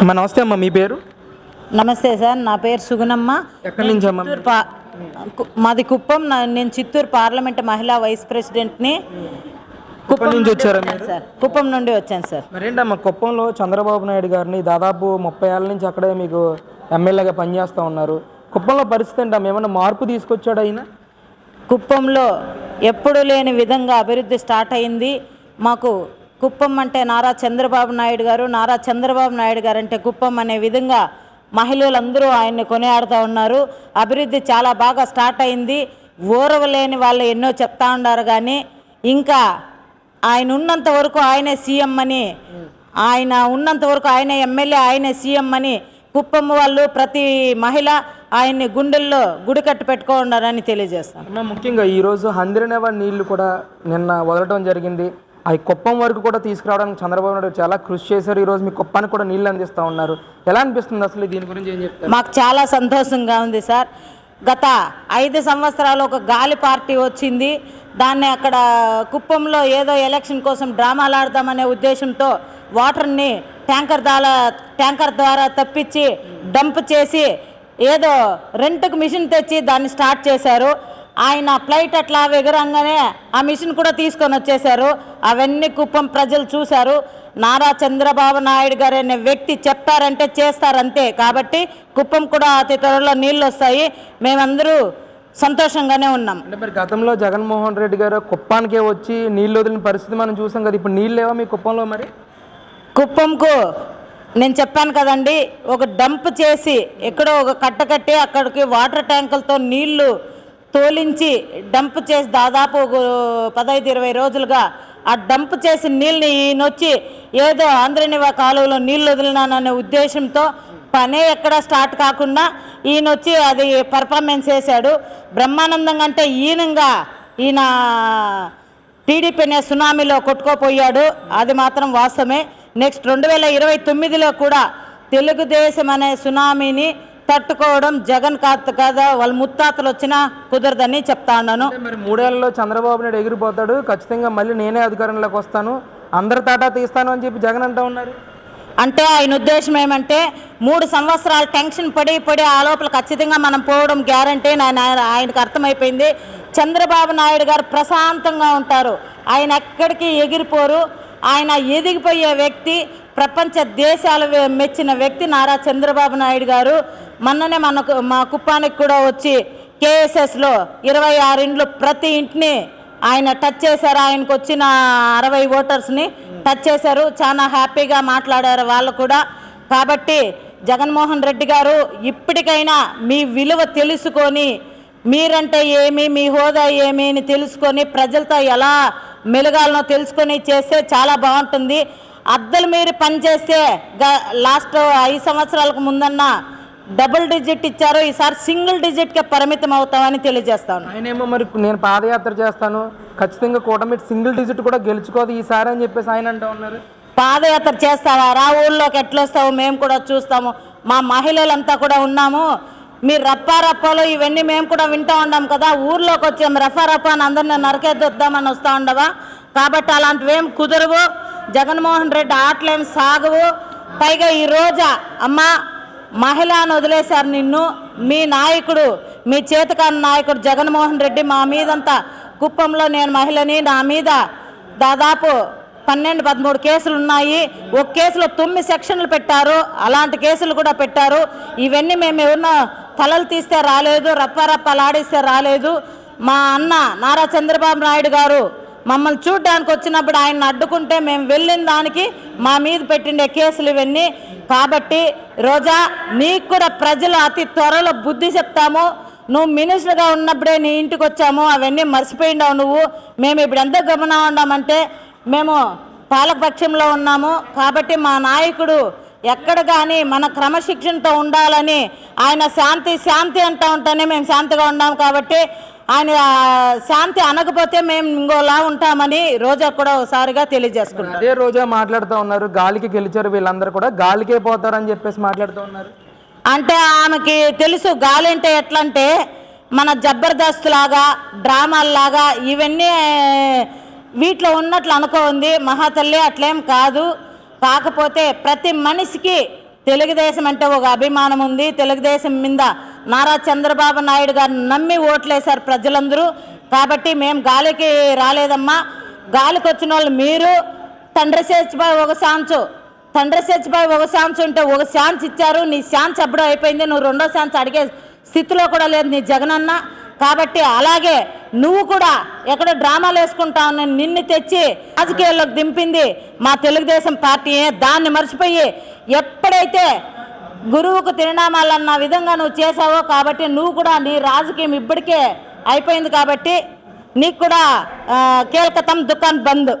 అమ్మ నమస్తే అమ్మ మీ పేరు? నమస్తే సార్ నా పేరు సుగుణమ్మ. ఎక్కడి నుంచి అమ్మ? చిత్తూరు పా కు- మాది కుప్పం. నా- నేను చిత్తూరు పార్లమెంట్ మహిళా వైస్ ప్రెసిడెంట్ని. కుప్పం నుంచి వచ్చారా సార్. కుప్పం నుండి వచ్చాను సార్. మరేంటమ్మా కుప్పంలో చంద్రబాబు నాయుడు గారిని దాదాపు ముప్పై ఏళ్ళ నుంచి అక్కడే మీకు ఎమ్మెల్యేగా పనిచేస్తూ ఉన్నారు. కుప్పంలో పరిస్థితి ఏంటమ్మా? ఏమన్నా మార్పు తీసుకొచ్చాడు ఆయన కుప్పంలో ఎప్పుడు లేని విధంగా అభివృద్ధి స్టార్ట్ అయింది. మాకు కుప్పం అంటే నారా చంద్రబాబు నాయుడు గారు. నారా చంద్రబాబు నాయుడు గారు అంటే కుప్పం అనే విధంగా మహిళలందరూ ఆయన్ని కొనియాడుతూ ఉన్నారు. అభివృద్ధి చాలా బాగా స్టార్ట్ అయింది. ఓరవలేని వాళ్ళు ఎన్నో చెప్తా ఉన్నారు కానీ ఇంకా ఆయన ఉన్నంత వరకు ఆయనే సీఎం అని ఆయన ఉన్నంత వరకు ఆయనే ఎమ్మెల్యే ఆయనే సీఎం అని కుప్పం వాళ్ళు ప్రతి మహిళ ఆయన్ని గుండెల్లో గుడి కట్టు పెట్టుకున్నారని తెలియజేస్తాను ముఖ్యంగా ఈరోజు హంద్రినేవా నీళ్ళు కూడా నిన్న వదలటం జరిగింది. అవి కుప్పం వరకు కూడా తీసుకురావడానికి చంద్రబాబు నాయుడు చాలా కృషి చేశారు. ఈరోజు మీ కుప్పానికి కూడా నీళ్ళు అందిస్తూ ఉన్నారు. ఎలా అనిపిస్తుంది అసలు దీని గురించి ఏం చెప్తారు? మాకు చాలా సంతోషంగా ఉంది సార్. గత ఐదు సంవత్సరాలు ఒక గాలి పార్టీ వచ్చింది. దాన్ని అక్కడ కుప్పంలో ఏదో ఎలక్షన్ కోసం డ్రామాలు ఆడదామనే ఉద్దేశంతో వాటర్ని ట్యాంకర్ ద్వారా ట్యాంకర్ ద్వారా తప్పించి డంప్ చేసి ఏదో రెంట్కు మిషన్ తెచ్చి దాన్ని స్టార్ట్ చేశారు. ఆయన ఫ్లైట్ అట్లా ఎగరంగానే ఆ మిషన్ కూడా తీసుకొని వచ్చేశారు. అవన్నీ కుప్పం ప్రజలు చూశారు. నారా చంద్రబాబు నాయుడు గారు అనే వ్యక్తి చెప్పారంటే చేస్తారంతే. కాబట్టి కుప్పం కూడా అతి త్వరలో నీళ్ళు వస్తాయి. మేమందరూ సంతోషంగానే ఉన్నాం. అంటే మరి గతంలో జగన్మోహన్ రెడ్డి గారు కుప్పానికే వచ్చి నీళ్ళు వదిలిన పరిస్థితి మనం చూసాం కదా. ఇప్పుడు నీళ్ళు లేవా మీ కుప్పంలో మరి? కుప్పంకు నేను చెప్పాను కదండి ఒక డంప్ చేసి ఎక్కడో ఒక కట్ట కట్టి అక్కడికి వాటర్ ట్యాంకులతో నీళ్ళు తోలించి డంప్ చేసి దాదాపు పదహైదు ఇరవై రోజులుగా ఆ డంప్ చేసి నీళ్ళని ఈయనొచ్చి ఏదో ఆంధ్రనివా కాలువలో నీళ్ళు వదిలినాననే ఉద్దేశంతో పనే ఎక్కడ స్టార్ట్ కాకుండా ఈయన వచ్చి అది పర్ఫార్మెన్స్ చేశాడు. బ్రహ్మానందంగా అంటే ఈయనంగా ఈయన టీడీపీ అనే సునామీలో కొట్టుకోపోయాడు. అది మాత్రం వాస్తవమే. నెక్స్ట్ రెండు వేల ఇరవై తొమ్మిదిలో కూడా తెలుగుదేశం అనే సునామీని తట్టుకోవడం జగన్ కాత కదా వాళ్ళ ముత్తాతలు వచ్చినా కుదరదని చెప్తా ఉన్నాను. మరి మూడేళ్ళలో చంద్రబాబు నాయుడు ఎగిరిపోతాడు ఖచ్చితంగా మళ్ళీ నేనే అధికారంలోకి వస్తాను అందరి తాటా తీస్తాను అని చెప్పి జగన్ అంటూ ఉన్నారు. అంటే ఆయన ఉద్దేశం ఏమంటే మూడు సంవత్సరాలు టెన్షన్ పడి పడి ఆ లోపల ఖచ్చితంగా మనం పోవడం గ్యారంటీ ఆయన ఆయనకు అర్థమైపోయింది. చంద్రబాబు నాయుడు గారు ప్రశాంతంగా ఉంటారు. ఆయన ఎక్కడికి ఎగిరిపోరు. ఆయన ఎదిగిపోయే వ్యక్తి ప్రపంచ దేశాలు మెచ్చిన వ్యక్తి నారా చంద్రబాబు నాయుడు గారు. మొన్ననే మనకు మా కుప్పానికి కూడా వచ్చి కేఎస్ఎస్లో ఇరవై ఆరు ఇండ్లు ప్రతి ఇంటిని ఆయన టచ్ చేశారు. ఆయనకు వచ్చిన అరవై ఓటర్స్ని టచ్ చేశారు. చాలా హ్యాపీగా మాట్లాడారు వాళ్ళు కూడా. కాబట్టి జగన్మోహన్ రెడ్డి గారు ఇప్పటికైనా మీ విలువ తెలుసుకొని మీరంటే ఏమి మీ హోదా ఏమి అని తెలుసుకొని ప్రజలతో ఎలా మెలగాలనో తెలుసుకొని చేస్తే చాలా బాగుంటుంది. అద్దలు మీరు పనిచేస్తే లాస్ట్ ఐదు సంవత్సరాలకు ముందన్న డబుల్ డిజిట్ ఇచ్చారు. ఈసారి సింగిల్ డిజిట్కే పరిమితం అవుతామని తెలియజేస్తాను. ఆయనేమో మరి నేను పాదయాత్ర చేస్తాను. ఖచ్చితంగా కూటమి సింగిల్ డిజిట్ కూడా గెలుచుకోదు ఈసారి అని చెప్పేసి ఆయన అంటూ ఉన్నారు. పాదయాత్ర చేస్తావా? రా ఊళ్ళోకి ఎట్లా వస్తావు మేము కూడా చూస్తాము. మా మహిళలంతా కూడా ఉన్నాము. మీరు రప్పా రప్పాలు ఇవన్నీ మేము కూడా వింటూ ఉన్నాం కదా. ఊర్లోకి వచ్చాం రఫా రప్పా అని అందరిని నరకేద్దామని వస్తూ ఉండవా? కాబట్టి అలాంటివి కుదరవు. జగన్మోహన్ రెడ్డి ఆటలేం సాగవు. పైగా ఈ రోజా అమ్మ మహిళను వదిలేశారు నిన్ను. మీ నాయకుడు మీ చేతకాని నాయకుడు జగన్మోహన్ రెడ్డి మా మీదంతా కుప్పంలో నేను మహిళని నా మీద దాదాపు పన్నెండు పదమూడు కేసులు ఉన్నాయి. ఒక కేసులో తొమ్మిది సెక్షన్లు పెట్టారు. అలాంటి కేసులు కూడా పెట్టారు. ఇవన్నీ మేము ఏమన్నా తలలు తీస్తే రాలేదు రప్పారప్పాలాడిస్తే రాలేదు. మా అన్న నారా చంద్రబాబు నాయుడు గారు మమ్మల్ని చూడ్డానికి వచ్చినప్పుడు ఆయన అడ్డుకుంటే మేము వెళ్ళిన దానికి మా మీద పెట్టిండే కేసులు ఇవన్నీ. కాబట్టి రోజా నీకు కూడా ప్రజలు అతి త్వరలో బుద్ధి చెప్తాము. నువ్వు మినిస్టర్గా ఉన్నప్పుడే నీ ఇంటికి వచ్చాము. అవన్నీ మర్చిపోయిండావు నువ్వు. మేము ఇప్పుడు ఎంత గమనం ఉన్నామంటే మేము పాలకపక్షంలో ఉన్నాము. కాబట్టి మా నాయకుడు ఎక్కడ కానీ మన క్రమశిక్షణతో ఉండాలని ఆయన శాంతి శాంతి అంటూ ఉంటేనే మేము శాంతిగా ఉన్నాం కాబట్టి ఆయన శాంతి అనకపోతే మేము ఇంకోలా ఉంటామని రోజా కూడా ఒకసారిగా తెలియజేసుకుంటాం అదే రోజా మాట్లాడుతూ ఉన్నారు. గాలికి గెలిచారు వీళ్ళందరూ కూడా. గాలికే పోతారని చెప్పేసి మాట్లాడుతూ ఉన్నారు. అంటే ఆమెకి తెలుసు గాలి అంటే ఎట్లా అంటే మన జబర్దస్త్ లాగా డ్రామాల్లాగా ఇవన్నీ వీటిలో ఉన్నట్లు అనుకోంది. మహాతల్లి అట్లేం కాదు. కాకపోతే ప్రతి మనిషికి తెలుగుదేశం అంటే ఒక అభిమానం ఉంది తెలుగుదేశం మీద నారా చంద్రబాబు నాయుడు గారిని నమ్మి ఓట్లేశారు ప్రజలందరూ. కాబట్టి మేము గాలికి రాలేదమ్మా. గాలికి వచ్చిన వాళ్ళు మీరు తండ్రి చచ్చిపోయి ఒక సాంచు తండ్రి చచ్చిపోయి ఒక ఛాన్స్ ఉంటే ఒక ఛాన్స్ ఇచ్చారు. నీ ఛాన్స్ ఎప్పుడో అయిపోయింది. నువ్వు రెండో ఛాన్స్ అడిగే స్థితిలో కూడా లేదు నీ జగనన్న. కాబట్టి అలాగే నువ్వు కూడా ఎక్కడ డ్రామాలు వేసుకుంటావు నిన్ను తెచ్చి రాజకీయాల్లోకి దింపింది మా తెలుగుదేశం పార్టీ దాన్ని మర్చిపోయి ఎప్పుడైతే గురువుకు తిరునామాలన్న విధంగా నువ్వు చేసావో కాబట్టి నువ్వు కూడా నీ రాజకీయం ఇప్పటికే అయిపోయింది కాబట్టి నీకు కూడా ఆ, దుకాన్ బంద్.